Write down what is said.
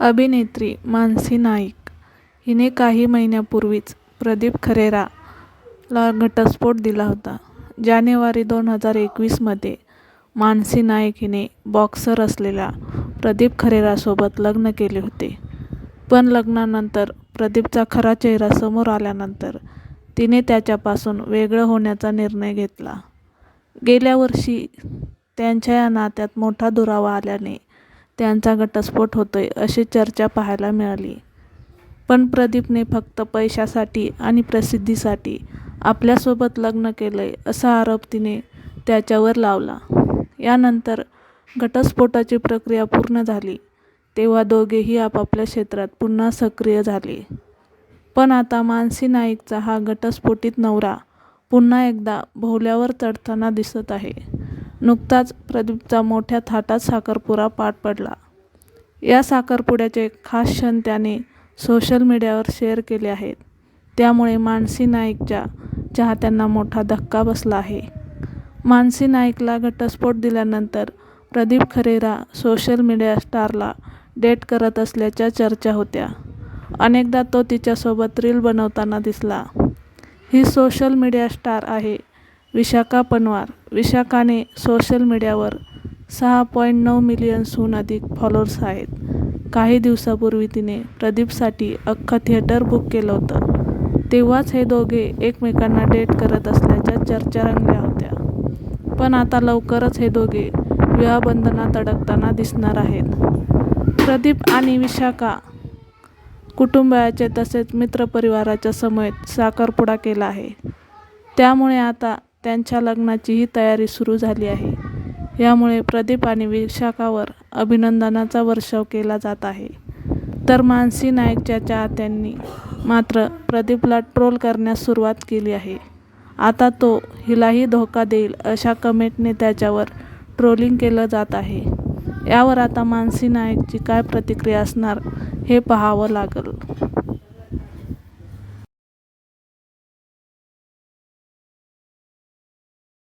अभिनेत्री मानसी नाईक हिने काही महिन्यापूर्वीच प्रदीप खरेराला घटस्फोट दिला होता. जानेवारी दोन हजार एकवीसमध्ये मानसी नाईक हिने बॉक्सर असलेल्या प्रदीप खरेरासोबत लग्न केले होते. पण लग्नानंतर प्रदीपचा खरा चेहरा समोर आल्यानंतर तिने त्याच्यापासून वेगळं होण्याचा निर्णय घेतला. गेल्या वर्षी त्यांच्या या नात्यात मोठा दुरावा आल्याने त्यांचा घटस्फोट होतोय अशी चर्चा पाहायला मिळाली. पण प्रदीपने फक्त पैशासाठी आणि प्रसिद्धीसाठी आपल्यासोबत लग्न केलंय असा आरोप तिने त्याच्यावर लावला. यानंतर घटस्फोटाची प्रक्रिया पूर्ण झाली तेव्हा दोघेही आपापल्या क्षेत्रात पुन्हा सक्रिय झाले. पण आता मानसी नाईकचा हा घटस्फोटित नवरा पुन्हा एकदा भोवल्यावर चढताना दिसत आहे. नुकताच प्रदीपचा मोठ्या थाटात साखरपुडा पार पडला. या साखरपुड्याचे खास क्षण त्याने सोशल मीडियावर शेअर केले आहेत. त्यामुळे मानसी नाईकच्या चाहत्यांना मोठा धक्का बसला आहे. मानसी नाईकला घटस्फोट दिल्यानंतर प्रदीप खरेरा सोशल मीडिया स्टारला डेट करत असल्याच्या चर्चा होत्या. अनेकदा तो तिच्यासोबत रील बनवताना दिसला. ही सोशल मीडिया स्टार आहे विशाखा पनवार विशाखाने सोशल मीडियावर सहा पॉईंट नऊ मिलियन्सहून अधिक फॉलोअर्स आहेत. काही दिवसापूर्वी तिने प्रदीपसाठी अख्खं थिएटर बुक केलं होतं. तेव्हाच हे दोघे एकमेकांना डेट करत असल्याच्या चर्चा रंगल्या होत्या. पण आता लवकरच हे दोघे विवाहबंधनात अडकताना दिसणार आहेत. प्रदीप आणि विशाखा कुटुंबाचे तसेच मित्रपरिवाराच्या समेत साखरपुडा केला आहे. त्यामुळे आता त्यांच्या लग्नाचीही तयारी सुरू झाली आहे. यामुळे प्रदीप आणि विशाखावर अभिनंदनाचा वर्षाव केला जात आहे. तर मानसी नाईकच्या चाहत्यांनी मात्र प्रदीपला ट्रोल करण्यास सुरुवात केली आहे. आता तो हिलाही धोका देईल अशा कमेंटने त्याच्यावर ट्रोलिंग केलं जात आहे. यावर आता मानसी नाईकची काय प्रतिक्रिया असणार हे पाहावं लागेल